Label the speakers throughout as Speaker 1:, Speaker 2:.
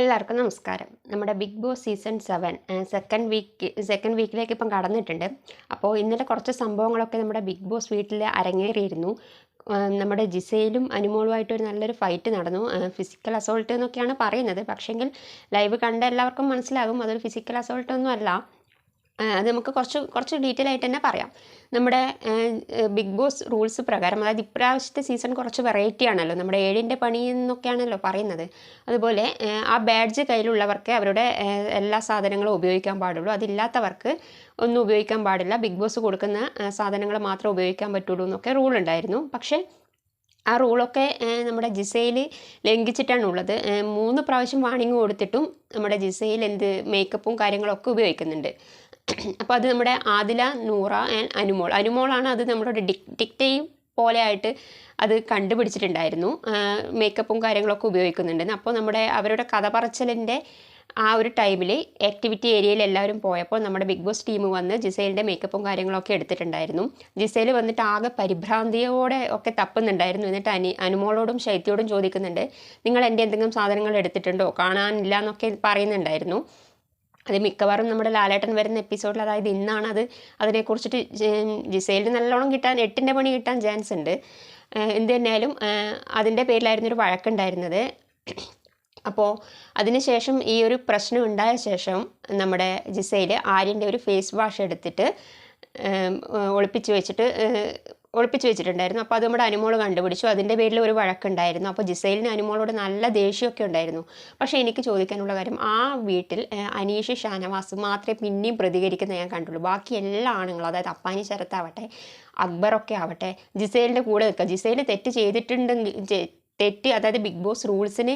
Speaker 1: എല്ലാവർക്കും നമസ്കാരം. നമ്മുടെ Big Boss season seven second week second വീക്കിലേക്ക് ഇപ്പം കടന്നിട്ടുണ്ട്. അപ്പോൾ ഇന്നലെ കുറച്ച് സംഭവങ്ങളൊക്കെ നമ്മുടെ ബിഗ് ബോസ് വീട്ടിൽ അരങ്ങേറിയിരുന്നു. നമ്മുടെ ജിസയിലും അനുമോളുമായിട്ട് ഒരു നല്ലൊരു ഫൈറ്റ് നടന്നു. ഫിസിക്കൽ അസോൾട്ട് എന്നൊക്കെയാണ് പറയുന്നത്. പക്ഷേങ്കിൽ ലൈവ് കണ്ട എല്ലാവർക്കും മനസ്സിലാകും. അതൊരു ഫിസിക്കൽ അസോൾട്ട് ഒന്നും അല്ല. അത് നമുക്ക് കുറച്ച് കുറച്ച് ഡീറ്റെയിൽ ആയിട്ട് തന്നെ പറയാം. നമ്മുടെ ബിഗ് ബോസ് റൂൾസ് പ്രകാരം അതായത് ഇപ്രാവശ്യത്തെ സീസൺ കുറച്ച് വെറൈറ്റി ആണല്ലോ. നമ്മുടെ ഏഴിന്റെ പണി എന്നൊക്കെയാണല്ലോ പറയുന്നത്. അതുപോലെ ആ, ബാഡ്ജ് കയ്യിലുള്ളവർക്ക് അവരുടെ എല്ലാ സാധനങ്ങളും ഉപയോഗിക്കാൻ പാടുള്ളൂ. അതില്ലാത്തവർക്ക് ഒന്നും ഉപയോഗിക്കാൻ പാടില്ല. ബിഗ് ബോസ് കൊടുക്കുന്ന സാധനങ്ങൾ മാത്രം ഉപയോഗിക്കാൻ പറ്റുള്ളൂ എന്നൊക്കെ റൂൾ ഉണ്ടായിരുന്നു. പക്ഷേ ആ റൂളൊക്കെ നമ്മുടെ ജിസയിൽ ലംഘിച്ചിട്ടാണ് ഉള്ളത്. മൂന്ന് പ്രാവശ്യം വാണിംഗ് കൊടുത്തിട്ടും നമ്മുടെ ജിസയിൽ എന്ത് മേക്കപ്പും കാര്യങ്ങളൊക്കെ ഉപയോഗിക്കുന്നുണ്ട്. അപ്പോൾ അത് നമ്മുടെ ആദില നൂറ ആൻഡ് അനുമോൾ. അനുമോളാണ് അത് നമ്മുടെ ഡിക് ഡിക്റ്റേയും പോലെയായിട്ട് അത് കണ്ടുപിടിച്ചിട്ടുണ്ടായിരുന്നു. മേക്കപ്പും കാര്യങ്ങളൊക്കെ ഉപയോഗിക്കുന്നുണ്ടെന്ന് അപ്പോൾ നമ്മുടെ അവരുടെ കഥ പറച്ചിലിന്റെ ആ ഒരു ടൈമിൽ ആക്ടിവിറ്റി ഏരിയയിൽ എല്ലാവരും പോയപ്പോൾ നമ്മുടെ ബിഗ് ബോസ് ടീം വന്ന് ജിസൈലിന്റെ മേക്കപ്പും കാര്യങ്ങളൊക്കെ എടുത്തിട്ടുണ്ടായിരുന്നു. ജിസൈൽ വന്നിട്ട് ആകെ പരിഭ്രാന്തിയോടെ ഒക്കെ തപ്പുന്നുണ്ടായിരുന്നു. എന്നിട്ട് അനി അനുമോളോടും ശൈത്യോടും ചോദിക്കുന്നുണ്ട് നിങ്ങൾ എന്റെ എന്തെങ്കിലും സാധനങ്ങൾ എടുത്തിട്ടുണ്ടോ? കാണാനില്ല എന്നൊക്കെ പറയുന്നുണ്ടായിരുന്നു. അത് മിക്കവാറും നമ്മുടെ ലാലേട്ടൻ വരുന്ന എപ്പിസോഡിൽ അതായത് ഇന്നാണ് അത് അതിനെക്കുറിച്ചിട്ട് ജിസൈലിന് നല്ലോണം കിട്ടാൻ എട്ടിന്റെ പണി കിട്ടാൻ ചാൻസ് ഉണ്ട്. എന്ത് തന്നെയായാലും അതിന്റെ പേരിലായിരുന്നു ഒരു വഴക്കുണ്ടായിരുന്നത് അപ്പോൾ അതിനുശേഷം ഈ ഒരു പ്രശ്നം ഉണ്ടായ ശേഷം നമ്മുടെ ജിസയിൽ ആര്യന്റെ ഒരു ഫേസ് വാഷ് എടുത്തിട്ട് ഒളിപ്പിച്ച് വെച്ചിട്ട് ഒളിപ്പിച്ച് വെച്ചിട്ടുണ്ടായിരുന്നു. അപ്പോൾ അത് നമ്മുടെ അനുമോൾ കണ്ടുപിടിച്ചു. അതിന്റെ പേരിൽ ഒരു വഴക്കുണ്ടായിരുന്നു. അപ്പോൾ ജിസൈലിന് അനുമോളോട് നല്ല ദേഷ്യമൊക്കെ ഉണ്ടായിരുന്നു. പക്ഷേ എനിക്ക് ചോദിക്കാനുള്ള കാര്യം ആ വീട്ടിൽ അനീഷ് ഷാനവാസ് മാത്രമേ പിന്നെയും പ്രതികരിക്കുന്ന ഞാൻ കണ്ടുള്ളൂ. ബാക്കി എല്ലാ ആണുങ്ങളും അതായത് അപ്പാനി ശരത്താവട്ടെ അക്ബറൊക്കെ ആവട്ടെ ജിസൈലിന്റെ കൂടെ നിൽക്കുക. ജിസൈൽ തെറ്റ് ചെയ്തിട്ടുണ്ടെങ്കിൽ തെറ്റ് അതായത് ബിഗ് ബോസ് റൂൾസിന്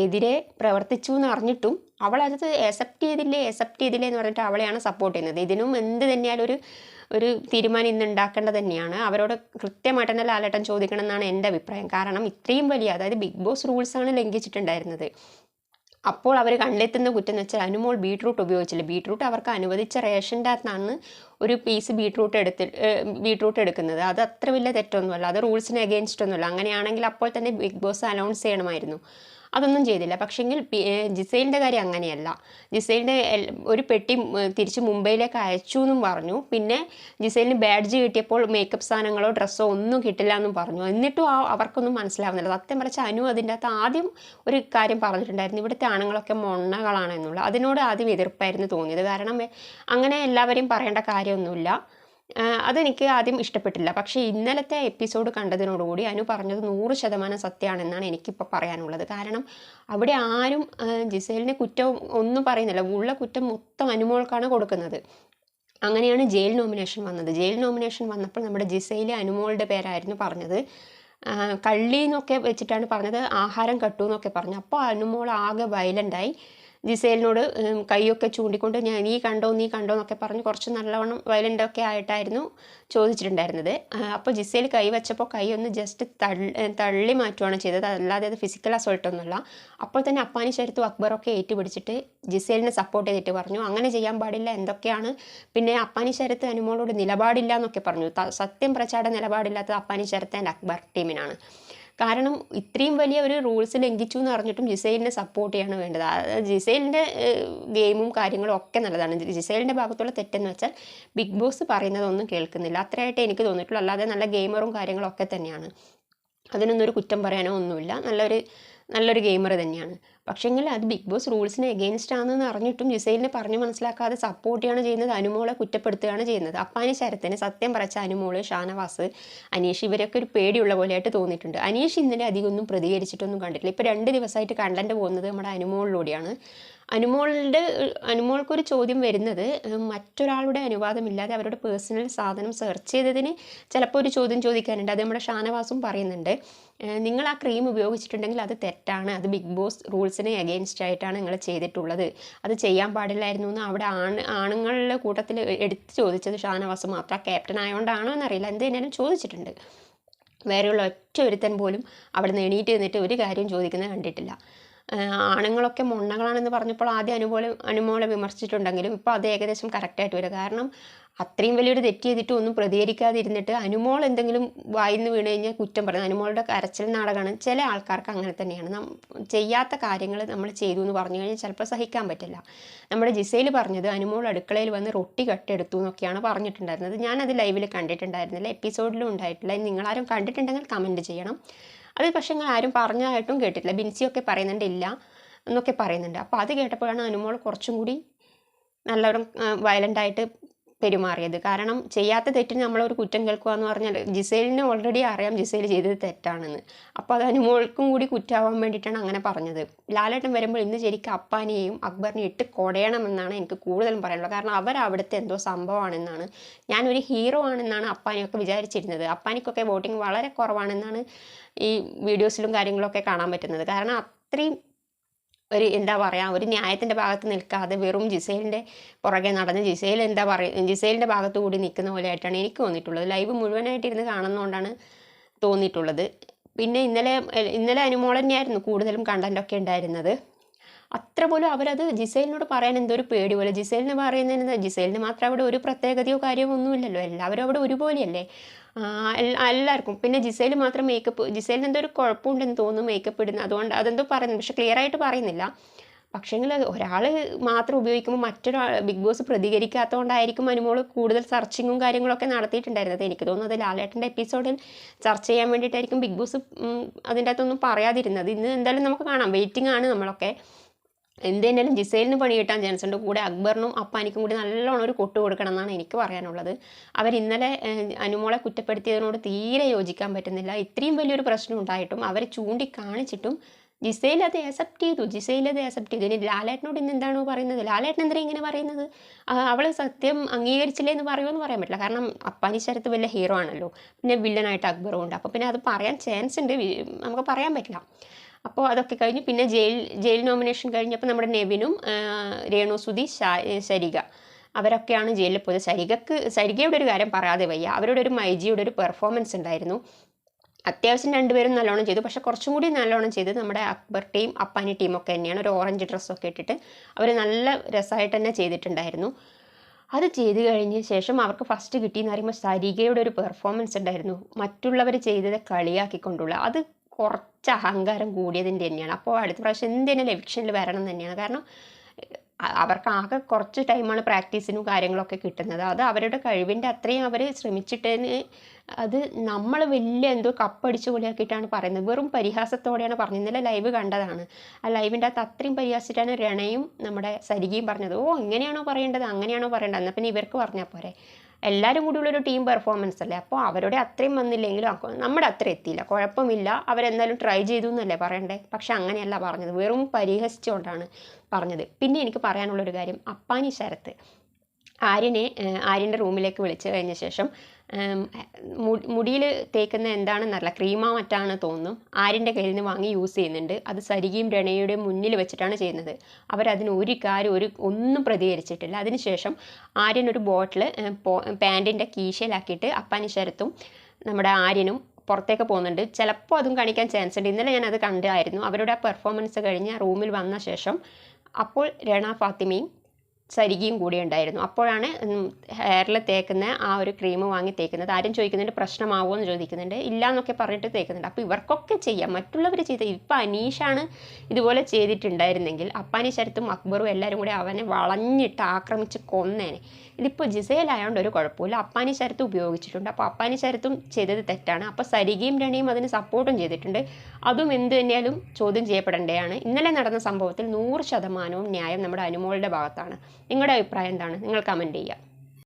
Speaker 1: എതിരെ പ്രവർത്തിച്ചു എന്ന് അറിഞ്ഞിട്ടും അവൾ അത് അക്സെപ്റ്റ് ചെയ്തില്ലേ അക്സെപ്റ്റ് ചെയ്തില്ലേ എന്ന് പറഞ്ഞിട്ട് അവളെയാണ് സപ്പോർട്ട് ചെയ്യുന്നത്. ഇതിനും എന്ത് തന്നെയാലും ഒരു ഒരു തീരുമാനം ഇന്ന് ഉണ്ടാക്കേണ്ടത് തന്നെയാണ്. അവരോട് കൃത്യമായിട്ട് തന്നെ ലാലേട്ടൻ ചോദിക്കണം എന്നാണ് എന്റെ അഭിപ്രായം. കാരണം ഇത്രയും വലിയ അതായത് ബിഗ് ബോസ് റൂൾസാണ് ലംഘിച്ചിട്ടുണ്ടായിരുന്നത്. അപ്പോൾ അവർ കണ്ടെത്തുന്ന കുറ്റം എന്ന് വെച്ചാൽ അനുമോൾ ബീട്രൂട്ട് ഉപയോഗിച്ചില്ല. ബീട്രൂട്ട് അവർക്ക് അനുവദിച്ച റേഷന്റെ അകത്താണ് ഒരു പീസ് ബീട്രൂട്ട് എടുത്ത് ബീട്രൂട്ട് എടുക്കുന്നത്. അത് അത്ര വലിയ തെറ്റൊന്നുമല്ല. അത് റൂൾസിന് അഗേൻസ്റ്റ് ഒന്നുമല്ല. അങ്ങനെയാണെങ്കിൽ അപ്പോൾ തന്നെ ബിഗ് ബോസ് അനൗൺസ് ചെയ്യണമായിരുന്നു. അതൊന്നും ചെയ്തില്ല. പക്ഷെങ്കിൽ ജിസൈലിന്റെ കാര്യം അങ്ങനെയല്ല. ജിസൈലിന്റെ ഒരു പെട്ടി തിരിച്ച് മുംബൈയിലേക്ക് അയച്ചു എന്നും പറഞ്ഞു. പിന്നെ ജിസൈലിന് ബാഡ്ജ് കിട്ടിയപ്പോൾ മേക്കപ്പ് സാധനങ്ങളോ ഡ്രസ്സോ ഒന്നും കിട്ടില്ല എന്നും പറഞ്ഞു. എന്നിട്ടും ആ അവർക്കൊന്നും മനസ്സിലാവുന്നില്ല. സത്യം പറഞ്ഞാൽ അനു അതിന്റെ അകത്ത് ആദ്യം ഒരു കാര്യം പറഞ്ഞിട്ടുണ്ടായിരുന്നു. ഇവിടുത്തെ ആണുങ്ങളൊക്കെ മൊണ്ണകളാണ് എന്നുള്ളത് അതിനോട് ആദ്യം എതിർപ്പായിരുന്നു തോന്നിയത്. കാരണം അങ്ങനെ എല്ലാവരെയും പറയേണ്ട കാര്യമൊന്നുമില്ല. അതെനിക്ക് ആദ്യം ഇഷ്ടപ്പെട്ടില്ല. പക്ഷേ ഇന്നലത്തെ എപ്പിസോഡ് കണ്ടതിനോടുകൂടി അനു പറഞ്ഞത് നൂറ് ശതമാനം സത്യമാണെന്നാണ് എനിക്കിപ്പോൾ പറയാനുള്ളത്. കാരണം അവിടെ ആരും ജിസേലിനെ കുറ്റം ഒന്നും പറയുന്നില്ല. ഉള്ള കുറ്റം മൊത്തം അനുമോൾക്കാണ് കൊടുക്കുന്നത്. അങ്ങനെയാണ് ജയിൽ നോമിനേഷൻ വന്നത്. ജയിൽ നോമിനേഷൻ വന്നപ്പോൾ നമ്മുടെ ജിസയിലെ അനുമോളുടെ പേരായിരുന്നു പറഞ്ഞത്. കള്ളി എന്നൊക്കെ വെച്ചിട്ടാണ് പറഞ്ഞത്. ആഹാരം കട്ടു എന്നൊക്കെ പറഞ്ഞു. അപ്പോൾ അനുമോൾ ആകെ വയലന്റായി ജിസേലിനോട് കൈയൊക്കെ ചൂണ്ടിക്കൊണ്ട് ഞാൻ നീ കണ്ടോ നീ കണ്ടോ എന്നൊക്കെ പറഞ്ഞ് കുറച്ച് നല്ലവണ്ണം വയലന്റൊക്കെ ആയിട്ടായിരുന്നു ചോദിച്ചിട്ടുണ്ടായിരുന്നത്. അപ്പോൾ ജിസേൽ കൈ വെച്ചപ്പോൾ കൈ ഒന്ന് ജസ്റ്റ് തള്ളി തള്ളി ചെയ്തത്. അല്ലാതെ അത് ഫിസിക്കൽ അസോൾട്ടൊന്നുമല്ല അപ്പോൾ തന്നെ അപ്പാനി ശരത്തും അക്ബറൊക്കെ ഏറ്റുപിടിച്ചിട്ട് ജിസേലിനെ സപ്പോർട്ട് ചെയ്തിട്ട് പറഞ്ഞു അങ്ങനെ ചെയ്യാൻ പാടില്ല എന്തൊക്കെയാണ്? പിന്നെ അപ്പാനി ശരത്ത് അനുമോളോട് നിലപാടില്ല എന്നൊക്കെ പറഞ്ഞു. സത്യം പ്രചാട നിലപാടില്ലാത്തത് അപ്പാനി ശരത്ത് ആൻഡ് അക്ബർ ടീമിനാണ് കാരണം ഇത്രയും വലിയ ഒരു റൂൾസ് ലംഘിച്ചു എന്ന് പറഞ്ഞിട്ടും ജിസൈലിനെ സപ്പോർട്ട് ചെയ്യാണ് വേണ്ടത്. ജിസൈലിന്റെ ഗെയിമും കാര്യങ്ങളും ഒക്കെ നല്ലതാണ്. ജിസൈലിന്റെ ഭാഗത്തുള്ള തെറ്റെന്ന് വെച്ചാൽ ബിഗ് ബോസ് പറയുന്നതൊന്നും കേൾക്കുന്നില്ല. അത്രയായിട്ട് എനിക്ക് തോന്നിയിട്ടുള്ളൂ. അല്ലാതെ നല്ല ഗെയിമറും കാര്യങ്ങളും ഒക്കെ തന്നെയാണ്. അതിനൊന്നും ഒരു കുറ്റം പറയാനോ ഒന്നുമില്ല. നല്ലൊരു നല്ലൊരു ഗെയിമർ തന്നെയാണ്. പക്ഷേങ്കിൽ അത് ബിഗ് ബോസ് റൂൾസിന് എഗെയിൻസ്റ്റ് ആണെന്ന് അറിഞ്ഞിട്ടും ജിസൈലിനെ പറഞ്ഞു മനസ്സിലാക്കാതെ സപ്പോർട്ട് ചെയ്യാണ് ചെയ്യുന്നത് അനുമോളെ കുറ്റപ്പെടുത്തുകയാണ് ചെയ്യുന്നത്. അപ്പാനി ശരത്തിന് സത്യം പറച്ച അനുമോൾ ഷാനവാസ് അനീഷ് ഇവരൊക്കെ ഒരു പേടിയുള്ള പോലെയായിട്ട് തോന്നിയിട്ടുണ്ട്. അനീഷ് ഇന്നലെ അധികം ഒന്നും പ്രതികരിച്ചിട്ടൊന്നും കണ്ടിട്ടില്ല. ഇപ്പോൾ രണ്ട് ദിവസമായിട്ട് കണ്ടന്റ് പോകുന്നത് നമ്മുടെ അനുമോളിലൂടെയാണ്. അനുമോളുടെ അനുമോൾക്കൊരു ചോദ്യം വരുന്നത് മറ്റൊരാളുടെ അനുവാദമില്ലാതെ അവരുടെ പേഴ്സണൽ സാധനം സെർച്ച് ചെയ്തതിന് ചിലപ്പോൾ ഒരു ചോദ്യം ചോദിക്കാനുണ്ട്. അത് നമ്മുടെ ഷാനവാസും പറയുന്നുണ്ട്. നിങ്ങൾ ആ ക്രീം ഉപയോഗിച്ചിട്ടുണ്ടെങ്കിൽ അത് തെറ്റാണ്. അത് ബിഗ് ബോസ് റൂൾസിനെ അഗെയിൻസ്റ്റ് ആയിട്ടാണ് നിങ്ങൾ ചെയ്തിട്ടുള്ളത്. അത് ചെയ്യാൻ പാടില്ലായിരുന്നു എന്ന് അവിടെ ആണ് ആണുങ്ങളുടെ കൂട്ടത്തിൽ എടുത്ത് ചോദിച്ചത് ഷാനവാസ് മാത്രം. ക്യാപ്റ്റൻ ആയതുകൊണ്ടാണോ എന്നറിയില്ല. എന്ത് തന്നെയാലും ചോദിച്ചിട്ടുണ്ട്. വേറെയുള്ള ഒറ്റ ഒരുത്തൻ പോലും അവിടെ നിന്ന് എണീറ്റ് നിന്നിട്ട് ഒരു കാര്യം ചോദിക്കുന്നത് കണ്ടിട്ടില്ല. ആണുങ്ങളൊക്കെ മുണ്ണകളാണെന്ന് പറഞ്ഞപ്പോൾ ആദ്യം അനുപോല അനുമോളെ വിമർശിച്ചിട്ടുണ്ടെങ്കിലും ഇപ്പോൾ അത് ഏകദേശം കറക്റ്റായിട്ട് വരും. കാരണം അത്രയും വലിയൊരു തെറ്റ് ചെയ്തിട്ട് ഒന്നും പ്രതികരിക്കാതിരുന്നിട്ട് അനുമോൾ എന്തെങ്കിലും വായിൽ നിന്ന് വീണ് കഴിഞ്ഞാൽ കുറ്റം പറയും. അനുമോളുടെ കരച്ചിൽ നാടകമാണ് ചില ആൾക്കാർക്ക് അങ്ങനെ തന്നെയാണ്. നം ചെയ്യാത്ത കാര്യങ്ങൾ നമ്മൾ ചെയ്തു എന്ന് പറഞ്ഞു കഴിഞ്ഞാൽ ചിലപ്പോൾ സഹിക്കാൻ പറ്റില്ല. നമ്മുടെ ജിസയിൽ പറഞ്ഞത് അനുമോൾ അടുക്കളയിൽ വന്ന് റൊട്ടി കട്ടെടുത്തു എന്നൊക്കെയാണ് പറഞ്ഞിട്ടുണ്ടായിരുന്നത്. ഞാനത് ലൈവിൽ കണ്ടിട്ടുണ്ടായിരുന്നില്ല. എപ്പിസോഡിലും ഉണ്ടായിട്ടില്ല. നിങ്ങളാരും കണ്ടിട്ടുണ്ടെങ്കിൽ കമന്റ് ചെയ്യണം. അത് പക്ഷേ അങ്ങനെ ആരും പറഞ്ഞതായിട്ടും കേട്ടിട്ടില്ല. ബിൻസിയൊക്കെ പറയുന്നുണ്ട് ഇല്ല എന്നൊക്കെ പറയുന്നുണ്ട്. അപ്പോൾ അത് കേട്ടപ്പോഴാണ് അനുമോൾ കുറച്ചും കൂടി നല്ലവരും വയലന്റായിട്ട് പെരുമാറിയത്. കാരണം ചെയ്യാത്ത തെറ്റിന് നമ്മളൊരു കുറ്റം കേൾക്കുക എന്ന് പറഞ്ഞാൽ ജിസേലിന് ഓൾറെഡി അറിയാം ജിസേൽ ചെയ്തത് തെറ്റാണെന്ന്. അപ്പോൾ അത് അനുമോൾക്കും കൂടി കുറ്റാവാൻ വേണ്ടിയിട്ടാണ് അങ്ങനെ പറഞ്ഞത്. ലാലേട്ടൻ വരുമ്പോൾ ഇന്ന് ശരിക്കും അപ്പാനെയും അക്ബറിനെയും ഇട്ട് കൊടയണമെന്നാണ് എനിക്ക് കൂടുതലും പറയാനുള്ളത്. കാരണം അവർ അവിടുത്തെ എന്തോ സംഭവമാണെന്നാണ്. ഞാനൊരു ഹീറോ ആണെന്നാണ് അപ്പാനെയൊക്കെ വിചാരിച്ചിരുന്നത്. അപ്പാനിക്കൊക്കെ വോട്ടിംഗ് വളരെ കുറവാണെന്നാണ് ഈ വീഡിയോസിലും കാര്യങ്ങളൊക്കെ കാണാൻ പറ്റുന്നത്. കാരണം അത്രയും ഒരു എന്താ പറയുക ഒരു ന്യായത്തിന്റെ ഭാഗത്ത് നിൽക്കാതെ വെറും ജിസേലിന്റെ പുറകെ നടന്ന് ജിസേൽ എന്താ പറയുക ജിസേലിന്റെ ഭാഗത്ത് കൂടി നിൽക്കുന്ന പോലെയായിട്ടാണ് എനിക്ക് തോന്നിയിട്ടുള്ളത്. ലൈവ് മുഴുവനായിട്ട് ഇരുന്ന് കാണുന്നതുകൊണ്ടാണ് തോന്നിയിട്ടുള്ളത്. പിന്നെ ഇന്നലെ ഇന്നലെ അനുമോൾ തന്നെയായിരുന്നു കൂടുതലും കണ്ടന്റൊക്കെ ഉണ്ടായിരുന്നത്. അത്ര പോലും അവരത് ജിസേലിനോട് പറയാൻ എന്തോ ഒരു പേടി പോലെ ജിസേലിന് പറയുന്നതിന് ജിസേലിന് മാത്രം അവിടെ ഒരു പ്രത്യേകതയോ കാര്യമോ ഒന്നുമില്ലല്ലോ. എല്ലാവരും അവിടെ ഒരുപോലെയല്ലേ? എല്ലാവർക്കും പിന്നെ ജിസൈൽ മാത്രം മേക്കപ്പ് ജിസൈലിന് എന്തോ ഒരു കുഴപ്പമുണ്ടെന്ന് തോന്നുന്നു മേക്കപ്പ് ഇടുന്നത് അതുകൊണ്ട് അതെന്തോ പറയുന്നു. പക്ഷെ ക്ലിയർ ആയിട്ട് പറയുന്നില്ല. പക്ഷേങ്കിൽ ഒരാൾ മാത്രം ഉപയോഗിക്കുമ്പോൾ മറ്റൊരാൾ ബിഗ് ബോസ് പ്രതികരിക്കാത്തതുകൊണ്ടായിരിക്കും അനുമോൾ കൂടുതൽ സർച്ചിങ്ങും കാര്യങ്ങളൊക്കെ നടത്തിയിട്ടുണ്ടായിരുന്നത്. എനിക്ക് തോന്നുന്നത് ലാലേട്ടന്റെ എപ്പിസോഡിൽ ചർച്ച ചെയ്യാൻ വേണ്ടിയിട്ടായിരിക്കും ബിഗ് ബോസ് അതിന്റെ അകത്തൊന്നും പറയാതിരുന്നത്. ഇന്ന് എന്തായാലും നമുക്ക് കാണാം. വെയിറ്റിംഗ് ആണ് നമ്മളൊക്കെ. എന്ത് തന്നെയാലും ജിസൈലിന് പണി കിട്ടാൻ ചാൻസ് ഉണ്ട് കൂടെ അക്ബറിനും അപ്പാനിക്കും കൂടി നല്ലോണം ഒരു കൊട്ടു കൊടുക്കണം എന്നാണ് എനിക്ക് പറയാനുള്ളത്. അവർ ഇന്നലെ അനുമോളെ കുറ്റപ്പെടുത്തിയതിനോട് തീരെ യോജിക്കാൻ പറ്റുന്നില്ല. ഇത്രയും വലിയൊരു പ്രശ്നം ഉണ്ടായിട്ടും അവർ ചൂണ്ടിക്കാണിച്ചിട്ടും ജിസയിൽ അത് അക്സെപ്റ്റ് ചെയ്തു. ജിസയിൽ അത് അക്സെപ്റ്റ് ചെയ്തു. ഇനി ലാലേട്ടനോട് ഇന്ന് എന്താണോ പറയുന്നത്? ലാലേട്ടൻ എന്തിനാ ഇങ്ങനെ പറയുന്നത്? അവൾ സത്യം അംഗീകരിച്ചില്ലേ എന്ന് പറയുമെന്ന് പറയാൻ പറ്റില്ല. കാരണം അപ്പാനി ശരത്ത് വലിയ ഹീറോ ആണല്ലോ. പിന്നെ വില്ലനായിട്ട് അക്ബറും ഉണ്ട്. അപ്പോൾ പിന്നെ അത് പറയാൻ ചാൻസ് ഉണ്ട്. നമുക്ക് പറയാൻ പറ്റില്ല. അപ്പോൾ അതൊക്കെ കഴിഞ്ഞ് പിന്നെ ജയിൽ ജയിൽ നോമിനേഷൻ കഴിഞ്ഞപ്പോൾ നമ്മുടെ നെവിനും രേണു സുധി ശരിക അവരൊക്കെയാണ് ജയിലിൽ പോയത്. സരികക്ക് സരികയുടെ ഒരു കാര്യം പറയാതെ വയ്യ. അവരുടെ ഒരു മൈജിയുടെ ഒരു പെർഫോമൻസ് ഉണ്ടായിരുന്നു. അത്യാവശ്യം രണ്ടുപേരും നല്ലോണം ചെയ്തു. പക്ഷേ കുറച്ചും കൂടി നല്ലോണം ചെയ്തത് നമ്മുടെ അക്ബർ ടീം അപ്പാനി ടീമൊക്കെ തന്നെയാണ്. ഒരു ഓറഞ്ച് ഡ്രസ്സൊക്കെ ഇട്ടിട്ട് അവർ നല്ല രസമായിട്ട് തന്നെ ചെയ്തിട്ടുണ്ടായിരുന്നു. അത് ചെയ്തു കഴിഞ്ഞ ശേഷം അവർക്ക് ഫസ്റ്റ് കിട്ടിയെന്ന് പറയുമ്പോൾ സരികയുടെ ഒരു പെർഫോമൻസ് ഉണ്ടായിരുന്നു. മറ്റുള്ളവർ ചെയ്തത് കളിയാക്കിക്കൊണ്ടുള്ള. അത് കുറച്ച് അഹങ്കാരം കൂടിയതിന്റെ തന്നെയാണ്. അപ്പോൾ അടുത്ത പ്രാവശ്യം എന്തിനും എവിക്ഷനിൽ വരണം തന്നെയാണ്. കാരണം അവർക്ക് ആകെ കുറച്ച് ടൈമാണ് പ്രാക്ടീസിനും കാര്യങ്ങളൊക്കെ കിട്ടുന്നത്. അത് അവരുടെ കഴിവിന്റെ അത്രയും അവർ ശ്രമിച്ചിട്ടതിന് അത് നമ്മൾ വലിയ എന്തോ കപ്പടിച്ച് പൊളിയാക്കിയിട്ടാണ് പറയുന്നത്. വെറും പരിഹാസത്തോടെയാണ് പറഞ്ഞത്. ഇന്നലെ ലൈവ് കണ്ടതാണ്. ആ ലൈവിന്റെ അകത്ത് അത്രയും പരിഹാസിച്ചിട്ടാണ് രണയും നമ്മുടെ സരികയും പറഞ്ഞത്. ഓ ഇങ്ങനെയാണോ പറയേണ്ടത്? അങ്ങനെയാണോ പറയേണ്ടത്? എന്നാൽ പിന്നെ ഇവർക്ക് പറഞ്ഞാൽ പോരെ. എല്ലാവരും കൂടിയുള്ളൊരു ടീം പെർഫോമൻസ് അല്ലേ? അപ്പോൾ അവരുടെ അത്രയും വന്നില്ലെങ്കിലും നമ്മുടെ അത്ര എത്തിയില്ല. കുഴപ്പമില്ല. അവരെന്തായാലും ട്രൈ ചെയ്തു എന്നല്ലേ പറയണ്ടേ? പക്ഷെ അങ്ങനെയല്ല പറഞ്ഞത്. വെറും പരിഹസിച്ചുകൊണ്ടാണ് പറഞ്ഞത്. പിന്നെ എനിക്ക് പറയാനുള്ളൊരു കാര്യം. അപ്പാനി ശരത്ത് ആര്യനെ ആര്യന്റെ റൂമിലേക്ക് വിളിച്ചു കഴിഞ്ഞ ശേഷം മുടിയിൽ തേക്കുന്ന എന്താണെന്നറിയില്ല ക്രീമാ മറ്റാണ് തോന്നും ആരിന്റെ കയ്യിൽ നിന്ന് വാങ്ങി യൂസ് ചെയ്യുന്നുണ്ട്. അത് സരികയും രണയുടെയും മുന്നിൽ വെച്ചിട്ടാണ് ചെയ്യുന്നത്. അവരതിന് ഒരു കാര്യം ഒരു ഒന്നും പ്രതികരിച്ചിട്ടില്ല. അതിനുശേഷം ആര്യൻ ഒരു ബോട്ടിൽ പാന്റിന്റെ കീശയിലാക്കിയിട്ട് അപ്പാനി ശരത്തും നമ്മുടെ ആര്യനും പുറത്തേക്ക് പോകുന്നുണ്ട്. ചിലപ്പോൾ അതും കാണിക്കാൻ ചാൻസ് ഉണ്ട്. ഇന്നലെ ഞാൻ അത് കണ്ടായിരുന്നു. അവരുടെ ആ പെർഫോമൻസ് കഴിഞ്ഞ് റൂമിൽ വന്ന ശേഷം അപ്പോൾ രണ ഫാത്തിമയും സരികയും കൂടി ഉണ്ടായിരുന്നു. അപ്പോഴാണ് ഹെയറിൽ തേക്കുന്ന ആ ഒരു ക്രീം വാങ്ങി തേക്കുന്നത്. ആരും ചോദിക്കുന്നുണ്ട് പ്രശ്നമാവോ? എന്ന് ചോദിക്കുന്നുണ്ട്. ഇല്ല എന്നൊക്കെ പറഞ്ഞിട്ട് തേക്കുന്നുണ്ട്. അപ്പോൾ ഇവർക്കൊക്കെ ചെയ്യാം. മറ്റുള്ളവർ ചെയ്ത ഇപ്പം അനീഷാണ് ഇതുപോലെ ചെയ്തിട്ടുണ്ടായിരുന്നെങ്കിൽ അപ്പാനി ശരത്തും അക്ബറും എല്ലാവരും കൂടി അവനെ വളഞ്ഞിട്ട് ആക്രമിച്ച് കൊന്നേനെ. ഇതിപ്പോൾ ജിസയിലായതുകൊണ്ട് ഒരു കുഴപ്പമില്ല അപ്പാനി ശരത്ത് ഉപയോഗിച്ചിട്ടുണ്ട്. അപ്പോൾ അപ്പാനി ശരത്തും ചെയ്തത് തെറ്റാണ്. അപ്പോൾ സരികയും രണിയും അതിന് സപ്പോർട്ടും ചെയ്തിട്ടുണ്ട്. അതും എന്ത് തന്നെയാലും ചോദ്യം ചെയ്യപ്പെടേണ്ടതാണ് ഇന്നലെ നടന്ന സംഭവത്തിൽ നൂറ് ശതമാനവും ന്യായം നമ്മുടെ അനുമോളുടെ ഭാഗത്താണ്. നിങ്ങളുടെ അഭിപ്രായം എന്താണ്? നിങ്ങൾ കമന്റ് ചെയ്യുക.